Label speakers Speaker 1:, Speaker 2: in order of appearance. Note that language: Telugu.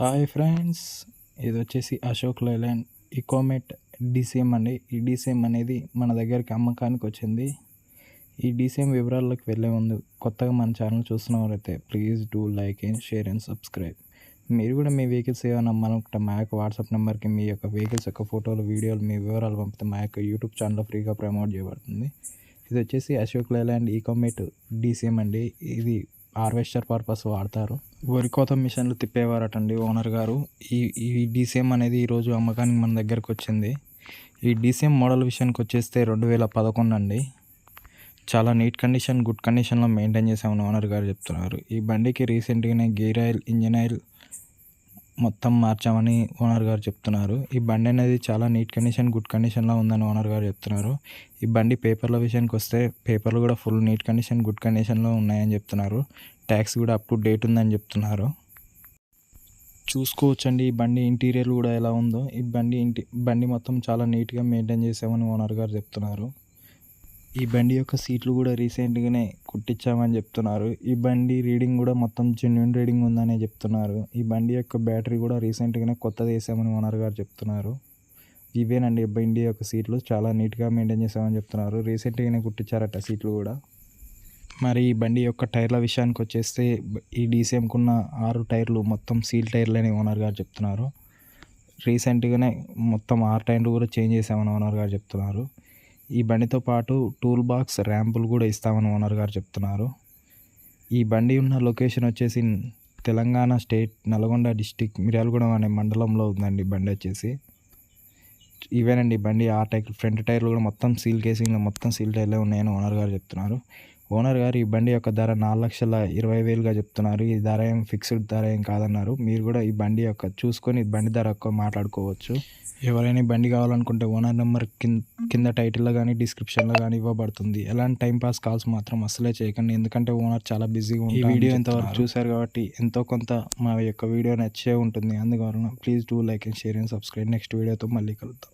Speaker 1: హాయ్ ఫ్రెండ్స్ ఇది వచ్చేసి అశోక్ లైలాండ్. ఇకోమెట్ డీసీఎం అండి. ఈ డీసీఎం అనేది మన దగ్గరికి అమ్మకానికి వచ్చింది. ఈ డీసీఎం వివరాల్లోకి వెళ్ళే ముందు కొత్తగా మన channel చూస్తున్నవారైతే please do like and share and subscribe. మీరు కూడా మీ వెహికల్స్ ఏమైనా అమ్మాలనుకుంటే మా యొక్క వాట్సాప్ నెంబర్కి మీ యొక్క వెహికల్స్ యొక్క ఫోటోలు వీడియోలు మీ వివరాలు పంపితే మా యొక్క యూట్యూబ్ ఛానల్లో ఫ్రీగా ప్రమోట్ చేయబడుతుంది. ఇది వచ్చేసి అశోక్ లైలాండ్ ఈకోమెట్ డీసీఎం అండి. ఇది హార్వెస్టర్ పర్పస్ వాడతారు. వరి కోత మిషన్లు తిప్పేవారటండి ఓనర్ గారు. ఈ ఈ డీసీఎం అనేది ఈరోజు అమ్మకానికి మన దగ్గరకు వచ్చింది. ఈ డీసీఎం మోడల్ విషయానికి వచ్చేస్తే రెండు వేల పదకొండు అండి. చాలా నీట్ కండిషన్ గుడ్ కండిషన్లో మెయింటైన్ చేసామని ఓనర్ గారు చెప్తున్నారు. ఈ బండికి రీసెంట్గానే గేర్ ఆయిల్ ఇంజిన్ ఆయిల్ మొత్తం మార్చామని ఓనర్ గారు చెప్తున్నారు. ఈ బండి అనేది చాలా నీట్ కండిషన్ గుడ్ కండిషన్లో ఉందని ఓనర్ గారు చెప్తున్నారు. ఈ బండి పేపర్ల విషయానికి వస్తే పేపర్లు కూడా ఫుల్ నీట్ కండిషన్ గుడ్ కండిషన్లో ఉన్నాయని చెప్తున్నారు. ట్యాక్స్ కూడా అప్ టు డేట్ ఉందని చెప్తున్నారు. చూసుకోవచ్చండి ఈ బండి ఇంటీరియర్ కూడా ఎలా ఉందో. ఈ బండి ఇంటి బండి మొత్తం చాలా నీట్గా మెయింటైన్ చేసామని ఓనర్ గారు చెప్తున్నారు. ఈ బండి యొక్క సీట్లు కూడా రీసెంట్గానే కుట్టించామని చెప్తున్నారు. ఈ బండి రీడింగ్ కూడా మొత్తం జెన్యున్ రీడింగ్ ఉందని చెప్తున్నారు. ఈ బండి యొక్క బ్యాటరీ కూడా రీసెంట్గానే కొత్తది వేసామని ఓనర్ గారు చెప్తున్నారు. ఇవేనండి బండి యొక్క సీట్లు. చాలా నీట్గా మెయింటైన్ చేసామని చెప్తున్నారు. రీసెంట్గానే కుట్టించారట సీట్లు కూడా. మరి ఈ బండి యొక్క టైర్ల విషయానికి వచ్చేస్తే ఈ డీసీఎంకున్న ఆరు టైర్లు మొత్తం సీల్ టైర్లని ఓనర్ గారు చెప్తున్నారు. రీసెంట్గానే మొత్తం ఆరు టైర్లు కూడా చేంజ్ చేసామని ఓనర్ గారు చెప్తున్నారు. ఈ బండితో పాటు టూల్ బాక్స్ ర్యాంపులు కూడా ఇస్తామని ఓనర్ గారు చెప్తున్నారు. ఈ బండి ఉన్న లొకేషన్ వచ్చేసి తెలంగాణ స్టేట్ నల్గొండ డిస్టిక్ మిర్యాలగూడెం అనే మండలంలో ఉందండి బండి వచ్చేసి. ఇవేనండి బండి ఆ టైర్ ఫ్రంట్ టైర్లు కూడా మొత్తం సీల్ కేసింగ్లో మొత్తం సీల్ టైర్లే ఉన్నాయని ఓనర్ గారు చెప్తున్నారు. ఓనర్ గారు ఈ బండి యొక్క ధర నాలుగు లక్షల ఇరవై వేలుగా చెప్తున్నారు. ఈ ధర ఏం ఫిక్స్డ్ ధర ఏం కాదన్నారు. మీరు కూడా ఈ బండి యొక్క చూసుకొని బండి ధర యొక్క మాట్లాడుకోవచ్చు. ఎవరైనా బండి కావాలనుకుంటే ఓనర్ నెంబర్ కింద కింద టైటిల్లో కానీ డిస్క్రిప్షన్లో కానీ ఇవ్వబడుతుంది. ఎలాంటి టైం పాస్ కాల్స్ మాత్రం అసలే చేయకండి. ఎందుకంటే ఓనర్ చాలా బిజీగా ఈ వీడియో ఎంతవరకు చూశారు కాబట్టి ఎంతో కొంత మా యొక్క వీడియో నచ్చే ఉంటుంది. అందువలన please do like and share and subscribe. Next వీడియోతో మళ్ళీ కలుద్దాం.